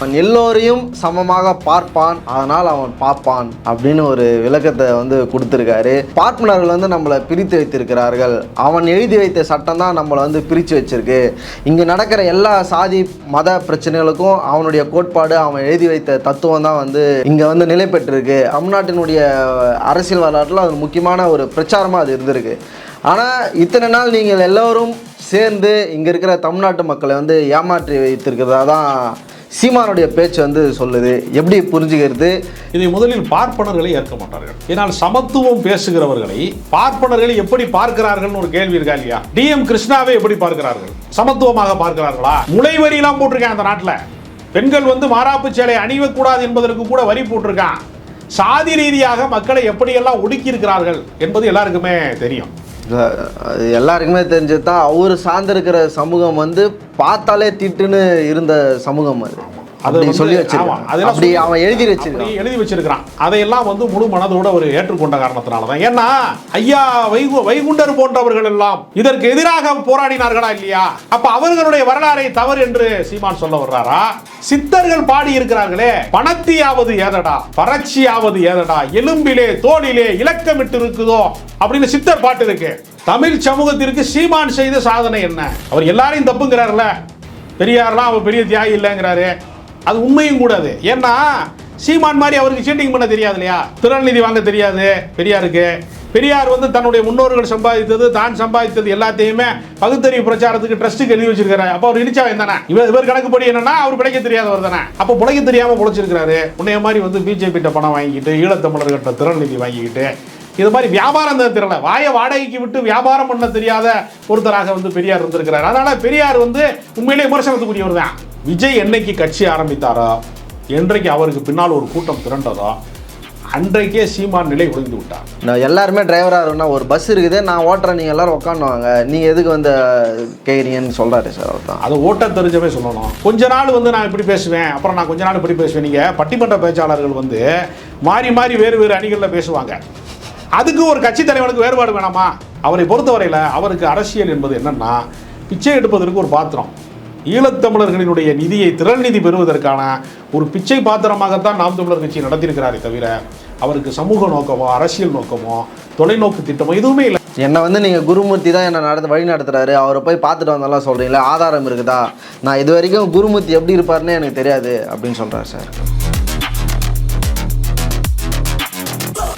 அவன் எல்லோரையும் சமமாக பார்ப்பான் அதனால் அவன் பார்ப்பான் அப்படின்னு ஒரு விளக்கத்தை வந்து கொடுத்துருக்காரு. பார்ப்பனர்கள் வந்து நம்மளை பிரித்து வைத்திருக்கிறார்கள். அவன் எழுதி வைத்த சட்டம் தான் நம்மளை வந்து பிரித்து வச்சிருக்கு. இங்கே நடக்கிற எல்லா சாதி மத பிரச்சனைகளுக்கும் அவனுடைய கோட்பாடு அவன் எழுதி வைத்த தத்துவம் தான் வந்து இங்கே வந்து நிலை பெற்றிருக்கு. தமிழ்நாட்டினுடைய அரசியல் வரலாற்றில் அது முக்கியமான ஒரு பிரச்சாரமாக அது இருந்திருக்கு. ஆனால் இத்தனை நாள் நீங்கள் எல்லோரும் சேர்ந்து இங்கே இருக்கிற தமிழ்நாட்டு மக்களை வந்து ஏமாற்றி வைத்திருக்கிறதா தான் சீமானுடைய பேச்சு வந்து சொல்லுது. எப்படி புரிஞ்சுக்கிறது? இதை முதலில் பார்ப்பனர்களை ஏற்க மாட்டார்கள். ஏன்னால் சமத்துவம் பேசுகிறவர்களை பார்ப்பனர்களை எப்படி பார்க்கிறார்கள்னு ஒரு கேள்வி இருக்கா இல்லையா? டிஎம் கிருஷ்ணாவை எப்படி பார்க்கிறார்கள்? சமத்துவமாக பார்க்கிறார்களா? முளை வரியெல்லாம் போட்டிருக்கேன் அந்த நாட்டில். பெண்கள் வந்து மாறாப்பு சேலை அணிவக்கூடாது என்பதற்கு கூட வரி போட்டிருக்கான். சாதி ரீதியாக மக்களை எப்படியெல்லாம் ஒடுக்கி இருக்கிறார்கள் என்பது எல்லாருக்குமே தெரியும். அது எல்லாருக்குமே தெரிஞ்சது தான் அவர் சார்ந்திருக்கிற சமூகம் வந்து பார்த்தாலே திட்டுன்னு இருந்த சமூகம் அது. அது சொல்லி வச்சிருக்கான். அப்படி அவன் எழுதி வச்சிருக்கான். எழுதி வச்சிருக்கிறான். அதையெல்லாம் வந்து முழு மனதோட அவர் ஏற்றுக்கொண்ட காரணத்தினால தான் ஏன்னா ஐயா வைகு வைகுண்டர் போன்றவர்கள் எல்லாம் இதற்கு எதிராக போராடினார்களா இல்லையா? அப்ப அவர்களுடைய வரலாறை தவறு என்று சீமான் சொல்ல வர்றாரா? சித்தர்கள் பாடி இருக்கிறார்களே பணத்தியாவது ஏதடா பறட்சியாவது ஏதடா எலும்பிலே தோளிலே இலக்கமிட்டு இருக்குதோ அப்படின்னு சித்தர் பாட்டு இருக்கு தமிழ் சமூகத்திற்கு சீமான் செய்த சாதனை என்ன? அவர் எல்லாரையும் தப்புங்கிறார்ல பெரியார்லாம் அவர் பெரிய தியாகி இல்லைங்கிறாரு. அது உண்மையும் கூடாது. ஏன்னா சீமான் மாதிரி அவருக்கு சீட்டிங் பண்ண தெரியாது இல்லையா? திறன்நிதி வாங்க தெரியாது பெரியாருக்கு. பெரியார் வந்து தன்னுடைய முன்னோர்கள் சம்பாதித்தது தான் சம்பாதித்தது எல்லாத்தையுமே பகுத்தறிவு பிரச்சாரத்துக்கு ட்ரஸ்ட்டுக்கு எழுதி வச்சிருக்காரு அப்போ அவர் இனிச்சா தானே? இவர் இவர் கணக்குப்படி என்னன்னா அவர் பிழைக்க தெரியாதவர் தானே? அப்போ பிழைக்க தெரியாம பிழைச்சிருக்காரு உன்னைய மாதிரி வந்து பிஜேபி பணம் வாங்கிக்கிட்டு ஈழத்தமிழர்கிட்ட திறன்நிதி வாங்கிக்கிட்டு இது மாதிரி வியாபாரம் தான் தெரியல வாயை வாடகைக்கு விட்டு வியாபாரம் பண்ண தெரியாத ஒருத்தராக வந்து பெரியார் இருந்திருக்கிறார். அதனால பெரியார் வந்து உண்மையிலே விமர்சனத்துக்குரியவர் தான். விஜய் என்னைக்கு கட்சி ஆரம்பித்தாரோ? என்றைக்கு அவருக்கு பின்னால் ஒரு கூட்டம் திரண்டதோ? அன்றைக்கே சீமான் நிலை உடைந்து விட்டார். நான் எல்லாருமே டிரைவராக இருக்கணும்னா ஒரு பஸ் இருக்குது நான் ஓட்டுறேன் நீங்கள் எல்லாரும் உட்காந்துவாங்க நீங்கள் எதுக்கு வந்து கேட்குறீங்கன்னு சொல்கிறாரு சார் அவர் தான். அதை ஓட்ட தெரிஞ்சவே சொல்லணும். கொஞ்ச நாள் வந்து நான் இப்படி பேசுவேன் அப்புறம் நான் கொஞ்ச நாள் இப்படி பேசுவேன். நீங்கள் பட்டிமன்ற பேச்சாளர்கள் வந்து மாறி மாறி வேறு வேறு அணிகளில் பேசுவாங்க. அதுக்கு ஒரு கட்சி தலைவனுக்கு வேறுபாடு வேணாமா? அவரை பொறுத்தவரையில் அவருக்கு அரசியல் என்பது என்னன்னா பிச்சை எடுப்பதற்கு ஒரு பாத்திரம். ஈழத்தமிழர்களினுடைய நிதியை திரள் நிதி பெறுவதற்கான ஒரு பிச்சை பாத்திரமாகத்தான் நாம் தமிழர் கட்சி நடத்தியிருக்கிறாரே தவிர அவருக்கு சமூக நோக்கமோ அரசியல் நோக்கமோ தொலைநோக்கு திட்டமோ எதுவுமே இல்லை. என்னை வந்து நீங்கள் குருமூர்த்தி தான் என்னை நடத்த வழி நடத்துகிறாரு அவரை போய் பார்த்துட்டு வந்தாலும் சொல்கிறீங்களா ஆதாரம் இருக்குதா? நான் இது வரைக்கும் குருமூர்த்தி எப்படி இருப்பாருன்னு எனக்கு தெரியாது அப்படின்னு சொல்கிறார் சார்.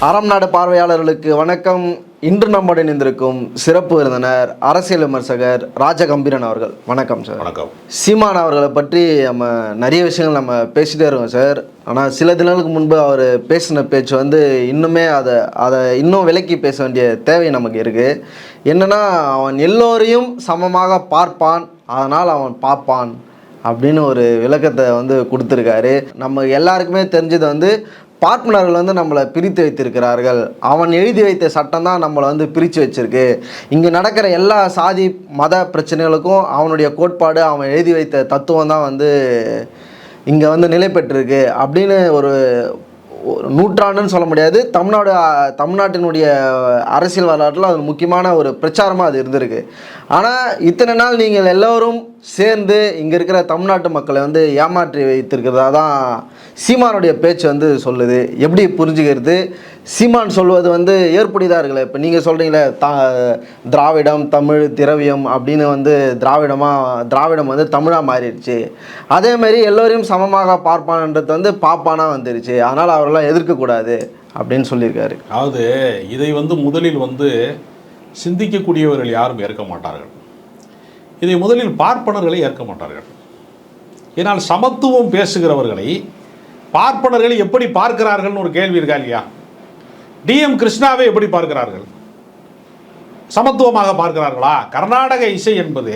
அறம் நாடு பார்வையாளர்களுக்கு வணக்கம். இன்று நம்முடன் இருந்திருக்கும் சிறப்பு விருந்தினர் அரசியல் விமர்சகர் ராஜகம்பீரன் அவர்கள். வணக்கம் சார் வணக்கம். சீமான் அவர்களை பற்றி நம்ம நிறைய விஷயங்கள் நம்ம பேசிட்டே இருக்கோம் சார் ஆனால் சில தினங்களுக்கு முன்பு அவர் பேசின பேச்சு வந்து இன்னுமே அதை அதை இன்னும் விலக்கி பேச வேண்டிய தேவை நமக்கு இருக்குது என்னன்னா அவன் எல்லோரையும் சமமாக பார்ப்பான் அதனால் அவன் பார்ப்பான் அப்படின்னு ஒரு விளக்கத்தை வந்து கொடுத்துருக்காரு. நம்ம எல்லாருக்குமே தெரிஞ்சது வந்து பார்ட்னர்கள் வந்து நம்மளை பிரித்து வைத்திருக்கிறார்கள். அவன் எழுதி வைத்த சட்டம் தான் நம்மளை வந்து பிரித்து வச்சிருக்கு. இங்கே நடக்கிற எல்லா சாதி மத பிரச்சனைகளுக்கும் அவனுடைய கோட்பாடு அவன் எழுதி வைத்த தத்துவம் தான் வந்து இங்கே வந்து நிலை பெற்றிருக்கு. அப்படின்னு ஒரு ஒரு நூற்றாண்டுன்னு சொல்ல முடியாது. தமிழ்நாடு தமிழ்நாட்டினுடைய அரசியல் வரலாற்றில் அது முக்கியமான ஒரு பிரச்சாரமாக அது இருந்திருக்கு. ஆனால் இத்தனை நாள் நீங்கள் எல்லோரும் சேர்ந்து இங்கே இருக்கிற தமிழ்நாட்டு மக்களை வந்து ஏமாற்றி வைத்திருக்கிறதா தான் சீமானுடைய பேச்சு வந்து சொல்லுது. எப்படி புரிஞ்சுக்கிறது? சீமான் சொல்வது வந்து ஏற்புடையதாக இருக்குல்ல இப்போ நீங்கள் சொல்கிறீங்களே தா திராவிடம் தமிழ் திரவியம் அப்படின்னு வந்து திராவிடமாக திராவிடம் வந்து தமிழாக மாறிடுச்சு. அதேமாரி எல்லோரையும் சமமாக பார்ப்பான்ன்றது வந்து பாப்பானாக வந்துருச்சு. அதனால் அவரெல்லாம் எதிர்க்கக்கூடாது அப்படின்னு சொல்லியிருக்காரு. அதாவது இதை வந்து முதலில் வந்து சிந்திக்கக்கூடியவர்கள் யாரும் ஏற்க மாட்டார்கள். இதை முதலில் பார்ப்பனர்களை ஏற்க மாட்டார்கள். ஏனால் சமத்துவம் பேசுகிறவர்களை பார்ப்பனர்கள் எப்படி பார்க்கிறார்கள்னு ஒரு கேள்வி இருக்கா இல்லையா? டிஎம் கிருஷ்ணாவை எப்படி பார்க்கிறார்கள்? சமத்துவமாக பார்க்கிறார்களா? கர்நாடக இசை என்பது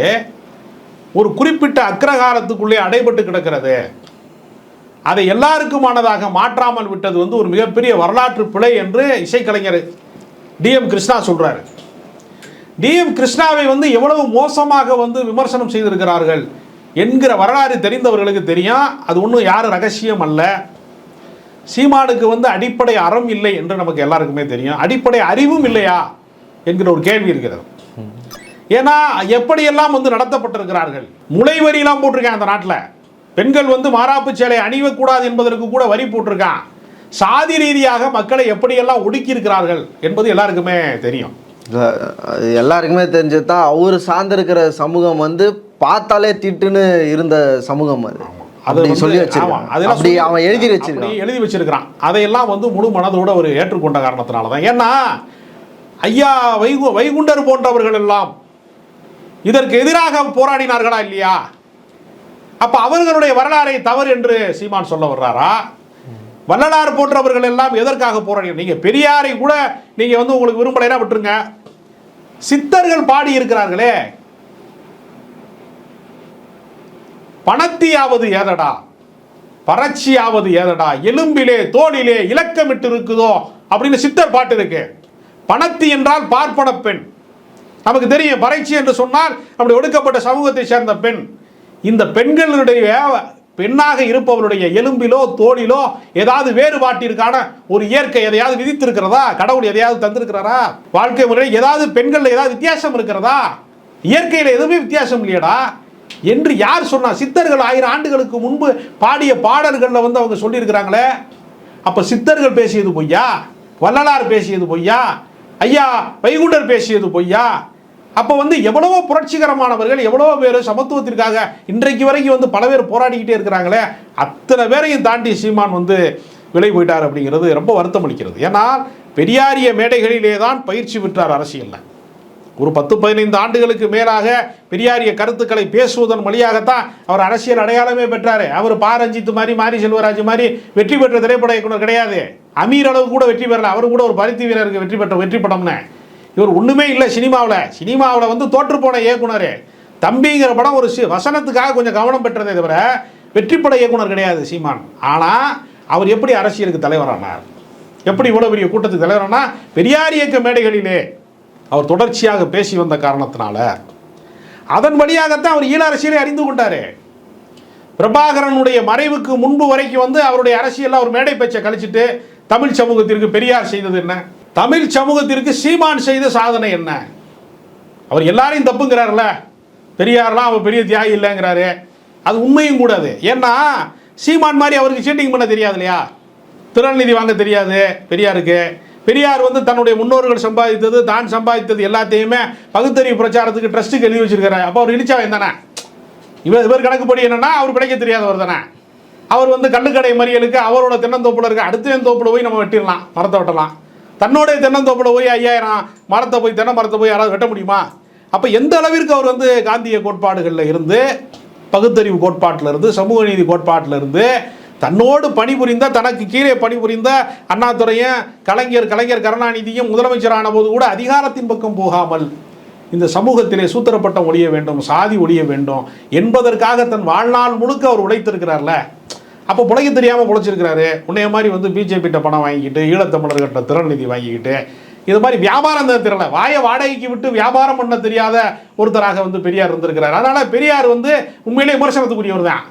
ஒரு குறிப்பிட்ட அக்ரகாரத்துக்குள்ளே அடைபட்டு கிடக்கிறது. அதை எல்லாருக்குமானதாக மாற்றாமல் விட்டது வந்து ஒரு மிகப்பெரிய வரலாற்று பிழை என்று இசைக்கலைஞர் டிஎம் கிருஷ்ணா சொல்கிறாரு டிஎம் கிருஷ்ணாவை வந்து எவ்வளவு மோசமாக வந்து விமர்சனம் செய்திருக்கிறார்கள் என்கிற வரலாறு தெரிந்தவர்களுக்கு தெரியும். அது ஒன்றும் யாரும் ரகசியம் அல்ல. சீமானுக்கு வந்து அடிப்படை அறம் இல்லை என்று நமக்கு எல்லாருக்குமே தெரியும். அடிப்படை அறிவும் இல்லையா என்கிற ஒரு கேள்வி இருக்கிறது. ஏன்னா எப்படியெல்லாம் வந்து நடத்தப்பட்டிருக்கிறார்கள்? முளைவரியெல்லாம் போட்டிருக்கேன் அந்த நாட்டில். பெண்கள் வந்து மாறாப்பு சேலை அணியக்கூடாது என்பதற்கு கூட வரி போட்டிருக்கான். சாதி ரீதியாக மக்களை எப்படியெல்லாம் ஒடுக்கி இருக்கிறார்கள் என்பது எல்லாருக்குமே தெரியும். அது எல்லாருக்குமே தெரிஞ்சது தான் அவர் சார்ந்திருக்கிற சமூகம் வந்து பார்த்தாலே திட்டுன்னு இருந்த சமூகம் அது. அது அப்படி சொல்லி வச்சிருக்கான் அப்படி அவன் எழுதி வச்சிருக்கான். எழுதி வச்சிருக்கிறான். அதையெல்லாம் வந்து முழு மனதோடு அவர் ஏற்றுக்கொண்ட காரணத்தினால தான் ஏன்னா ஐயா வைகு வைகுண்டர் போன்றவர்கள் எல்லாம் இதற்கு எதிராக போராடினார்களா இல்லையா? அப்ப அவர்களுடைய வரலாறை தவறு என்று சீமான் சொல்ல வர்றாரா? வள்ளலார் போன்றவர்கள் எல்லாம் எதற்காக போராடி நீங்கள் பெரியாரை கூட நீங்கள் வந்து உங்களுக்கு விரும்பலைனா விட்டுருங்க? சித்தர்கள் பாடி இருக்கிறார்களே. பணத்தியாவது ஏதடா? பறட்சியாவது ஏதடா? எலும்பிலே தோளிலே இலக்கமிட்டு இருக்குதோ அப்படின்னு சித்தர் பாட்டு இருக்கு பணத்தி என்றால் பார்ப்பன பெண். நமக்கு தெரியும் பறைச்சி என்று சொன்னால் அப்படி ஒடுக்கப்பட்ட சமூகத்தை சேர்ந்த பெண். இந்த பெண்களுடைய பெண்ணாக இருப்பவருடைய எலும்பிலோ தோளிலோ ஏதாவது வேறுபாட்டிற்கான ஒரு இயற்கை எதையாவது விதித்திருக்கிறதா? கடவுள் எதையாவது தந்திருக்கிறாரா? வாழ்க்கை முறையில் ஏதாவது பெண்களில் ஏதாவது வித்தியாசம் இருக்கிறதா? இயற்கையில் எதுவுமே வித்தியாசம் இல்லையடா. என்று யார் சொன்னா சித்தர்கள் ஆயிரம் ஆண்டுகளுக்கு முன்பு பாடிய பாடல்களில் வந்து அவங்க சொல்லியிருக்கிறாங்களே. அப்ப சித்தர்கள் பேசியது பொய்யா? வள்ளலார் பேசியது பொய்யா? ஐயா வைகுண்டர் பேசியது பொய்யா? அப்போ வந்து எவ்வளவோ புரட்சிகரமானவர்கள் எவ்வளவோ பேர் சமத்துவத்திற்காக இன்றைக்கு வரைக்கும் வந்து பல பேர் போராடிக்கிட்டே இருக்கிறாங்களே அத்தனை பேரையும் தாண்டி சீமான் வந்து விலை போயிட்டார் அப்படிங்கிறது ரொம்ப வருத்தம் அளிக்கிறது. ஏன்னா பெரியாரிய மேடைகளிலே தான் பயிற்சி பெற்றார் அரசியலில். ஒரு பத்து பதினைந்து ஆண்டுகளுக்கு மேலாக பெரியாரிய கருத்துக்களை பேசுவதன் வழியாகத்தான் அவர் அரசியல் அடையாளமே பெற்றார். அவர் பா. ரஞ்சித் மாதிரி மாரி செல்வராஜ் மாதிரி வெற்றி பெற்ற திரைப்பட இயக்குனர் கிடையாது. அமீர் அளவு கூட வெற்றி பெறல. அவர் கூட ஒரு பருத்தி வீரருக்கு வெற்றி பெற்ற வெற்றி படம்னு. இவர் ஒன்றுமே இல்லை சினிமாவில். சினிமாவில் வந்து தோற்றுப்போன இயக்குனர். தம்பிங்கிற படம் ஒரு சி- வசனத்துக்காக கொஞ்சம் கவனம் பெற்றதே தவிர வெற்றிப்பட இயக்குனர் கிடையாது சீமான். ஆனால் அவர் எப்படி அரசியலுக்கு தலைவரானார்? எப்படி இவ்வளோ பெரிய கூட்டத்துக்கு தலைவரானா? பெரியார் இயக்க மேடைகளிலே அவர் தொடர்ச்சியாக பேசி வந்த காரணத்தினால. அதன் வழியாகத்தான் அவர் ஈழ அரசியலை அறிந்து கொண்டார். பிரபாகரனுடைய மறைவுக்கு முன்பு வரைக்கும் வந்து அவருடைய அரசியலில் அவர் மேடை பேச்சை கழிச்சிட்டு தமிழ் சமூகத்திற்கு பெரியார் செய்தது என்ன? தமிழ் சமூகத்திற்கு சீமான் செய்த சாதனை என்ன? அவர் எல்லாரையும் தப்புங்கிறார்ல பெரியார்லாம் அவர் பெரிய தியாகி இல்லைங்கிறாரு. அது உண்மையும் கூடாது. ஏன்னா சீமான் மாதிரி அவருக்கு சீட்டிங் பண்ண தெரியாது இல்லையா? திறன்நிதி வாங்க தெரியாது பெரியாருக்கு. பெரியார் வந்து தன்னுடைய முன்னோர்கள் சம்பாதித்தது தான் சம்பாதித்தது எல்லாத்தையுமே பகுத்தறிவு பிரச்சாரத்துக்கு ட்ரஸ்ட்டுக்கு எழுதி வச்சிருக்காரு அப்போ அவர் இடிச்சாவன் தானே? இவர் இவர் கணக்குப்படி என்னன்னா அவர் பிழைக்க தெரியாதவர் தானே? அவர் வந்து கள்ளுக்கடை மறியலுக்கு அவரோட தென்னந்தோப்பில் இருக்க அடுத்த தோப்பில் போய் நம்ம வெட்டிடலாம் மரத்தை வெட்டலாம். தன்னோட தென்னந்தோப்பில் போய் ஐயாயிரம் மரத்தை போய் தென்னை மரத்தை போய் யாராவது வெட்ட முடியுமா? அப்போ எந்த அளவிற்கு அவர் வந்து காந்திய கோட்பாடுகளில் இருந்து பகுத்தறிவு கோட்பாட்டில் இருந்து சமூக நீதி கோட்பாட்டில் இருந்து தன்னோடு பணிபுரிந்த தனக்கு கீழே பணிபுரிந்த அண்ணாதுரையும் கலைஞர் கலைஞர் கருணாநிதியும் முதலமைச்சரான போது கூட அதிகாரத்தின் பக்கம் போகாமல் இந்த சமூகத்திலே சூத்திரப்பட்டம் ஒழிய வேண்டும் சாதி ஒழிய வேண்டும் என்பதற்காக தன் வாழ்நாள் முழுக்க அவர் உழைத்திருக்கிறார்ல. அப்போ பிழைக்க தெரியாமல் பிழைச்சிருக்கிறாரு. உன்னைய மாதிரி வந்து பிஜேபிட்ட பணம் வாங்கிக்கிட்டு ஈழத்தமிழர்கிட்ட திறன் நிதி வாங்கிக்கிட்டு இது மாதிரி வியாபாரம் தான் தெரியல வாயை வாடகைக்கு விட்டு வியாபாரம் பண்ண தெரியாத ஒருத்தராக வந்து பெரியார் இருந்திருக்கிறார். அதனால் பெரியார் வந்து உண்மையிலே விமர்சனத்துக்குரியவர் தான்.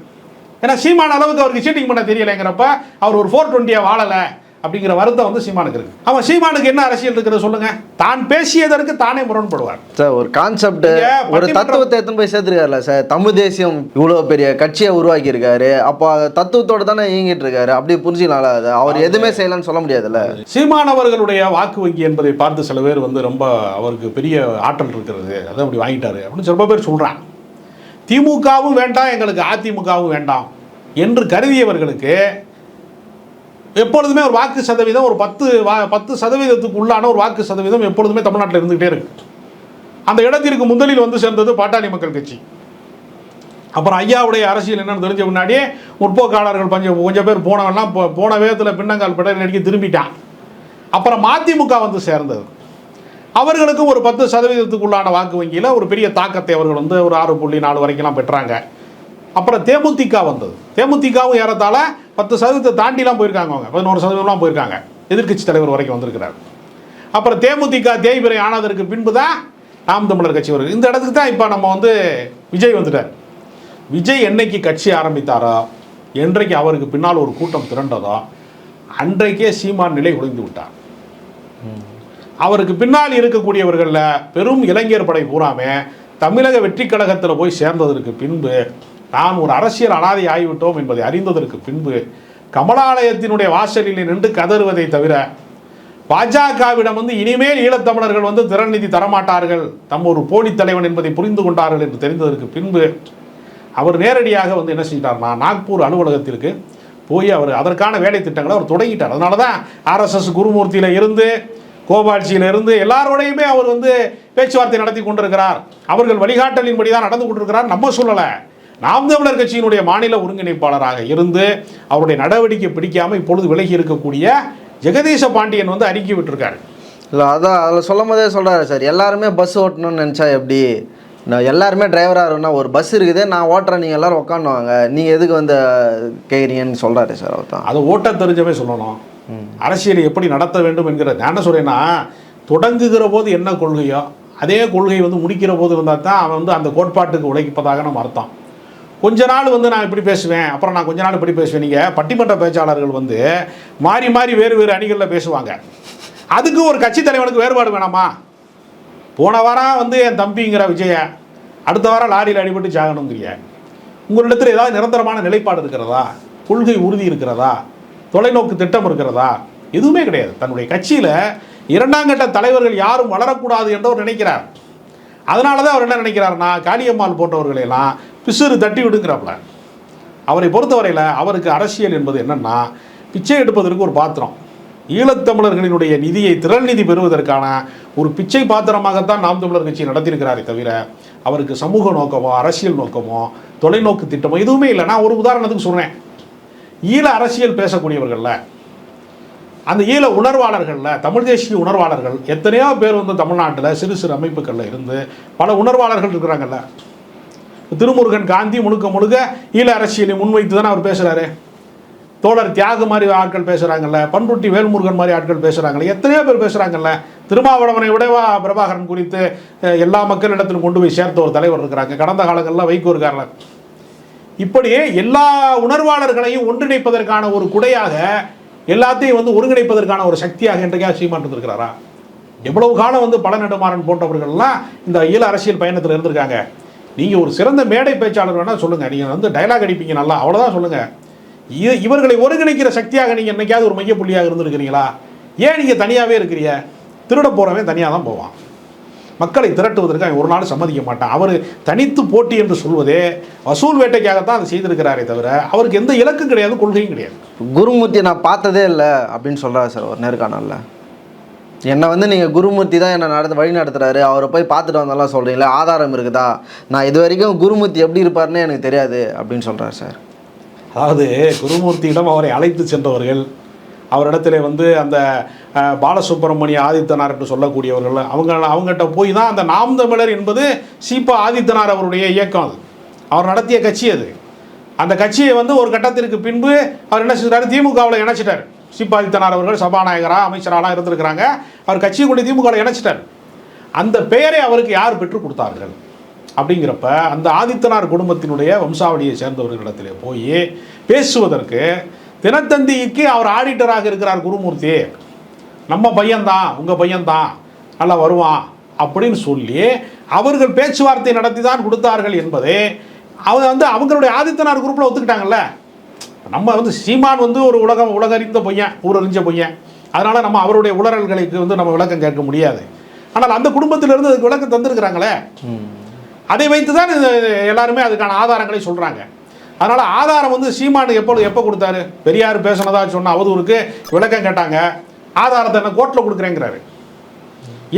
ஏன்னா சீமான அளவுக்கு அவருக்கு சீட்டிங் பண்ண தெரியலைங்கிறப்ப அவர் ஒரு ஃபோர் டுவெண்ட்டியா வாழலை. அப்படிங்கிற வருத்தம் வந்து சீமானுக்கு இருக்கு. அவன் சீமானுக்கு என்ன அரசியல் இருக்கிறது சொல்லுங்க. தான் பேசியதற்கு தானே முரண்படுவார். சார் ஒரு கான்செப்ட் ஒரு தத்துவத்தை எடுத்துன்னு போய் சேர்த்துருக்காருல சார்? தமிழ் தேசியம் இவ்வளோ பெரிய கட்சியை உருவாக்கி இருக்காரு அப்போ தத்துவத்தோட தானே இயங்கிட்டு இருக்காரு அப்படி புரிஞ்சுக்கலாம்ல அது. அவர் எதுவுமே செய்யலன்னு சொல்ல முடியாதுல்ல? சீமான் அவர்களுடைய வாக்கு வங்கி என்பதை பார்த்து சில பேர் வந்து ரொம்ப அவருக்கு பெரிய ஆற்றல் இருக்கிறது. அதை அப்படி வாங்கிட்டாரு அப்படின்னு ரொம்ப பேர் சொல்றான் திமுகவும் வேண்டாம் எங்களுக்கு அதிமுகவும் வேண்டாம் என்று கருதியவர்களுக்கு எப்பொழுதுமே ஒரு வாக்கு சதவீதம் ஒரு பத்து வா- பத்து சதவீதத்துக்கு உள்ளான ஒரு வாக்கு சதவீதம் எப்பொழுதுமே தமிழ்நாட்டில் இருந்துகிட்டே இருக்கு. அந்த இடத்திற்கு முதலில் வந்து சேர்ந்தது பாட்டாளி மக்கள் கட்சி. அப்புறம் ஐயாவுடைய அரசியல் என்னன்னு தெரிஞ்ச முன்னாடியே முற்போக்காளர்கள் பஞ்சம் கொஞ்சம் பேர் போனவெல்லாம் போன வேகத்தில் பின்னங்கால் பிடல் நடிக்க திரும்பிட்டான். அப்புறம் மதிமுக வந்து சேர்ந்தது. அவர்களுக்கும் ஒரு பத்து சதவீதத்துக்குள்ளான வாக்கு வங்கியில் ஒரு பெரிய தாக்கத்தை அவர்கள் வந்து ஒரு ஆறு புள்ளி நாலு வரைக்கும்லாம் பெற்றாங்க. அப்புறம் தேமுதிக வந்தது. தேமுதிகவும் ஏறத்தாழ பத்து சதவீதத்தை தாண்டிலாம் போயிருக்காங்க அவங்க. பதினோரு சதவீதம்லாம் போயிருக்காங்க. எதிர்கட்சி தலைவர் வரைக்கும் வந்திருக்கிறார். அப்புறம் தேமுதிக தேய்பிரை ஆனதற்கு பின்பு தான் நாம் தமிழர் கட்சி வருது. இந்த இடத்துக்கு தான் இப்போ நம்ம வந்து விஜய் வந்துட்டார். விஜய் என்னைக்கு கட்சி ஆரம்பித்தாரோ? என்றைக்கு அவருக்கு பின்னால் ஒரு கூட்டம் திரண்டதோ? அன்றைக்கே சீமான் நிலை உடைந்து விட்டார். அவருக்கு பின்னால் இருக்கக்கூடியவர்களில் பெரும் இளைஞர் படை பூராமே தமிழக வெற்றி கழகத்தில் போய் சேர்ந்ததற்கு பின்பு நான் ஒரு அரசியல் அனாதை ஆகிவிட்டோம் என்பதை அறிந்ததற்கு பின்பு கமலாலயத்தினுடைய வாசலில் நின்று கதறுவதை தவிர பாஜகவிடம் வந்து இனிமேல் ஈழத்தமிழர்கள் வந்து திறநிதி தரமாட்டார்கள். தம் ஒரு போலி தலைவன் என்பதை புரிந்து கொண்டார்கள் என்று தெரிந்ததற்கு பின்பு அவர் நேரடியாக வந்து என்ன செஞ்சிட்டார்னா நாக்பூர் அலுவலகத்திற்கு போய் அவர் அதற்கான வேலை திட்டங்களை அவர் தொடங்கிட்டார். அதனால தான் ஆர்எஸ்எஸ் குருமூர்த்தியில் இருந்து கோபாட்சியில் இருந்து எல்லாரோடையுமே அவர் வந்து பேச்சுவார்த்தை நடத்தி கொண்டிருக்கிறார். அவர்கள் வழிகாட்டலின்படி தான் நடந்து கொண்டிருக்கிறார். நம்ம சொல்லலை. நாம் தமிழர் கட்சியினுடைய மாநில ஒருங்கிணைப்பாளராக இருந்து அவருடைய நடவடிக்கை பிடிக்காம இப்பொழுது விலகி இருக்கக்கூடிய ஜெகதீச பாண்டியன் வந்து அறிக்கை விட்டிருக்காரு. இல்லை அதான் அதில் சொல்லும் போதே சொல்கிறாரு சார் எல்லாருமே பஸ் ஓட்டணும்னு நினச்சா எப்படி? நான் எல்லாருமே டிரைவராக இருக்கணும் ஒரு பஸ் இருக்குது நான் ஓட்டுறேன் நீங்கள் எல்லாரும் உட்காந்துவாங்க நீங்கள் எதுக்கு வந்து கேட்குறீங்கன்னு சொல்கிறாரு சார் அவர் தான். அதை ஓட்ட தெரிஞ்சவே சொல்லணும். அரசியலை எப்படி நடத்த வேண்டும் என்கிற சொல்றேன்னா தொடங்குகிற போது என்ன கொள்கையோ அதே கொள்கை வந்து முடிக்கிற போது இருந்தால் தான் அவன் வந்து அந்த கோட்பாட்டுக்கு உழைப்பதாக நம்ம அர்த்தம். கொஞ்ச நாள் வந்து நான் இப்படி பேசுவேன். அப்புறம் நான் கொஞ்ச நாள் இப்படி பேசுவேன். நீங்கள் பட்டிமன்ற பேச்சாளர்கள் வந்து மாறி மாறி வேறு வேறு அணிகளில் பேசுவாங்க. அதுக்கு ஒரு கட்சி தலைவனுக்கு வேறுபாடு வேணாமா? போன வாரம் வந்து என் தம்பிங்கிற விஜய அடுத்த வாரம் லாரியில் அடிபட்டு சாகணுங்கிறிய உங்களிடத்தில் ஏதாவது நிரந்தரமான நிலைப்பாடு இருக்கிறதா? கொள்கை உறுதி இருக்கிறதா? தொலைநோக்கு திட்டம் இருக்கிறதா? எதுவுமே கிடையாது. தன்னுடைய கட்சியில் இரண்டாம் கட்ட தலைவர்கள் யாரும் வளரக்கூடாது என்று அவர் நினைக்கிறார். அதனால தான் அவர் என்ன நினைக்கிறாருன்னா காளியம்மாள் போன்றவர்களையெல்லாம் பிசுறு தட்டி விடுங்கிறாப்புல. அவரை பொறுத்தவரையில் அவருக்கு அரசியல் என்பது என்னன்னா பிச்சை எடுப்பதற்கு ஒரு பாத்திரம். ஈழத்தமிழர்களினுடைய நிதியை திரள் நிதி பெறுவதற்கான ஒரு பிச்சை பாத்திரமாகத்தான் நாம் தமிழர் கட்சி நடத்தியிருக்கிறாரே தவிர அவருக்கு சமூக நோக்கமோ அரசியல் நோக்கமோ தொலைநோக்கு திட்டமோ எதுவுமே இல்லை. நான் ஒரு உதாரணத்துக்கு சொல்கிறேன் ஈழ அரசியல் பேசக்கூடியவர்களில் அந்த ஈழ உணர்வாளர்களில் தமிழ் தேசிய உணர்வாளர்கள் எத்தனையோ பேர் வந்து தமிழ்நாட்டில் சிறு சிறு அமைப்புகளில் இருந்து பல உணர்வாளர்கள் இருக்கிறாங்கல்ல. திருமுருகன் காந்தி முழுக்க முழுக்க ஈழ அரசியலை முன்வைத்து தானே அவர் பேசுகிறாரு தோழர் தியாக மாதிரி ஆட்கள் பேசுகிறாங்கல்ல பண்ருட்டி வேல்முருகன் மாதிரி ஆட்கள் பேசுகிறாங்கல்ல எத்தனையோ பேர் பேசுகிறாங்கல்ல திருமாவளவனை விடவா பிரபாகரன் குறித்து எல்லா மக்களிடத்திலும் கொண்டு போய் சேர்த்த ஒரு தலைவர் இருக்கிறாங்க. கடந்த காலங்களில் வைகோ இருக்கார்ல. இப்படியே எல்லா உணர்வாளர்களையும் ஒன்றிணைப்பதற்கான ஒரு குடையாக எல்லாத்தையும் வந்து ஒருங்கிணைப்பதற்கான ஒரு சக்தியாக இன்றைக்கா சீமான் இருந்திருக்கிறாரா? எவ்வளவு காலம் வந்து பல நெடுமாறன் போன்றவர்கள்லாம் இந்த ஈழ அரசியல் பயணத்தில் இருந்திருக்காங்க. நீங்கள் ஒரு சிறந்த மேடை பேச்சாளர் வேணால் சொல்லுங்கள் நீங்கள் வந்து டைலாக் அடிப்பீங்க நல்லா அவ்வளோதான் சொல்லுங்கள் இது இவர்களை ஒருங்கிணைக்கிற சக்தியாக நீங்கள் என்றைக்காவது ஒரு மையப்புள்ளியாக இருந்திருக்கிறீங்களா? ஏன் நீங்கள் தனியாகவே இருக்கிறீங்க? திருட போகிறவன் தனியாக தான் போவான். மக்களை திரட்டுவதற்கு அவன் ஒரு நாள் சம்மதிக்க மாட்டான். அவர் தனித்து போட்டி என்று சொல்வதே வசூல் வேட்டைக்காகத்தான் அதை செய்திருக்கிறாரே தவிர அவருக்கு எந்த இலக்கும் கிடையாது கொள்கையும் கிடையாது. குருமூர்த்தி நான் பார்த்ததே இல்லை அப்படின்னு சொல்கிறார் சார் ஒரு நேர்காணலில். என்னை வந்து நீங்கள் குருமூர்த்தி தான் என்னை நடந்து வழி நடத்துகிறாரு அவரை போய் பார்த்துட்டு வந்தாலும் சொல்கிறீங்களே ஆதாரம் இருக்குதா? நான் இது வரைக்கும் குருமூர்த்தி எப்படி இருப்பார்னு எனக்கு தெரியாது அப்படின்னு சொல்கிறார் சார். அதாவது குருமூர்த்தியிடம் அவரை அழைத்து சென்றவர்கள் அவரிடத்துல வந்து அந்த பாலசுப்ரமணிய ஆதித்தனார் என்று சொல்லக்கூடியவர்கள் அவங்க அவங்ககிட்ட போய் தான் அந்த நாம் தமிழர் என்பது சீப்பா ஆதித்தனார் அவருடைய இயக்கம் அது. அவர் நடத்திய கட்சி அது. அந்த கட்சியை வந்து ஒரு கட்டத்திற்கு பின்பு அவர் என்ன செஞ்சாரு திமுகவில் இணைச்சிட்டார். சீபா ஆதித்தனார் அவர்கள் சபாநாயகராக அமைச்சராலாம் இருந்திருக்கிறாங்க. அவர் கட்சியை கொண்டு திமுகவில் இணைச்சிட்டார். அந்த பெயரை அவருக்கு யார் பெற்றுக் கொடுத்தார்கள்? அப்படிங்கிறப்ப அந்த ஆதித்தனார் குடும்பத்தினுடைய வம்சாவளியை சேர்ந்தவர்களிடத்தில் போய் பேசுவதற்கு தினத்தந்திக்கு அவர் ஆடிட்டராக இருக்கிறார் குருமூர்த்தி. நம்ம பையன்தான் உங்கள் பையன்தான் நல்லா வருவான் அப்படின்னு சொல்லி அவர்கள் பேச்சுவார்த்தை நடத்தி தான் கொடுத்தார்கள் என்பதை அவங்க வந்து அவங்களுடைய ஆதித்தனார் குரூப்பில் ஒத்துக்கிட்டாங்கல்ல. நம்ம வந்து சீமான் வந்து ஒரு உலகம் உலகறிந்த பையன் ஊரறிஞ்ச பையன் அதனால் நம்ம அவருடைய உளறல்களுக்கு வந்து நம்ம விளக்கம் கேட்க முடியாது. ஆனால் அந்த குடும்பத்திலிருந்து அதுக்கு விளக்கம் தந்திருக்கிறாங்களே? அதை வைத்து தான் எல்லாருமே அதுக்கான ஆதாரங்களை சொல்கிறாங்க அதனால் ஆதாரம் வந்து சீமான் எப்போ எப்போ கொடுத்தாரு? பெரியார் பேசினதா சொன்ன அவதூறுக்கு விளக்கம் கேட்டாங்க. ஆதாரத்தை என்ன கோர்ட்டில் கொடுக்குறேங்கிறாரு.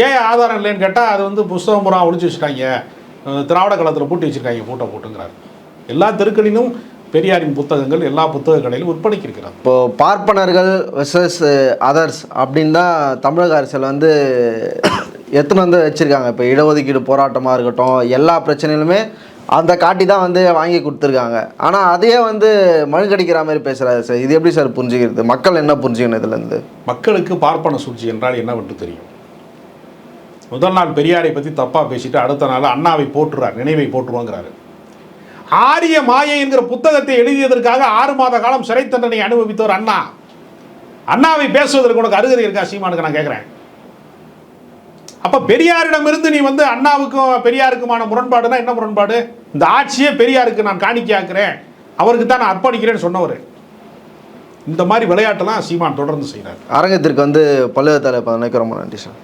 ஏன் ஆதாரம் இல்லைன்னு கேட்டால் அது வந்து புஸ்தகம் பூரா ஒழிச்சு வச்சுட்டாங்க. திராவிட காலத்தில் பூட்டி வச்சுருக்காங்க பூட்டை போட்டுங்கிறாரு. எல்லா தெருக்களிலும் பெரியாரின் புத்தகங்கள் எல்லா புத்தக கடையிலும் விற்பனைக்கு இருக்கிறது இப்போது பார்ப்பனர்கள் வெர்சஸ் அதர்ஸ் அப்படின்னு தான் தமிழக அரசியல் வந்து எத்தனை வந்து வச்சுருக்காங்க. இப்போ இடஒதுக்கீடு போராட்டமாக இருக்கட்டும் எல்லா பிரச்சனையிலுமே அந்த காட்டி தான் வந்து வாங்கி கொடுத்துருக்காங்க. ஆனால் அதையே வந்து மழுங்கடிக்கிற மாதிரி பேசுகிறாரு சார். இது எப்படி சார் புரிஞ்சுக்கிறது? மக்கள் என்ன புரிஞ்சுக்கணும் இதுலேருந்து? மக்களுக்கு பார்ப்பன சூழ்ச்சி என்றால் என்னவென்று தெரியும்? முதல் நாள் பெரியாரை பற்றி தப்பாக பேசிட்டு அடுத்த நாள் அண்ணாவை போட்டுறார் நினைவை போட்டுருவாங்கிறாரு ஆரிய மாயை என்கிற புத்தகத்தை எழுதியதற்காக ஆறு மாத காலம் சிறை தண்டனை அனுபவித்தவர் அண்ணா. அண்ணாவை பேசுவதற்கு உனக்கு அருகதை இருக்கா? சீமானுக்கு நான் கேட்குறேன் அப்போ பெரியாரிடமிருந்து நீ வந்து அண்ணாவுக்கும் பெரியாருக்குமான முரண்பாடுனா என்ன முரண்பாடு? இந்த ஆட்சியே பெரியாருக்கு நான் காணிக்கையாக்குறேன். அவருக்கு தான் நான் அர்ப்பணிக்கிறேன்னு சொன்னவர். இந்த மாதிரி விளையாட்டெல்லாம் சீமான் தொடர்ந்து செய்கிறார் அரங்கத்திற்கு வந்து பல்வேறு தலைவர் ரொம்ப நன்றி சார்.